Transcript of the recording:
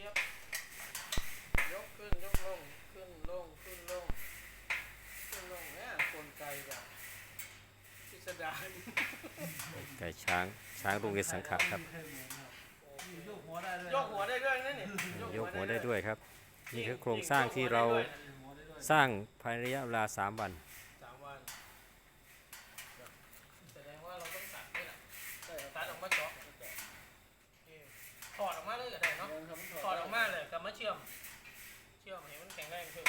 ยียบ ยกขึ้นยกลง ขึ้นลงขึ้นลง ขึ้นลงเนี่ยกลไกแบบพิสดารไก่ช้างช้างโรงเรียนสังขะครับ ยกหัวได้ด้วยยกหัวได้ด้วยนะนี่ยกหัวได้ด้วยครับ นี่คือโครงสร้างที่เราสร้างภายในระยะเวลา 3 วัน สามวันแสดงว่าเราต้องตัดด้วยล่ะตัดออกมาเจาะโอเคถอดออกมา เลยก็ได้เนาะถอดออกมาเลยกลับมาเชื่อม เชื่อมให้มันแข็งแรงขึ้น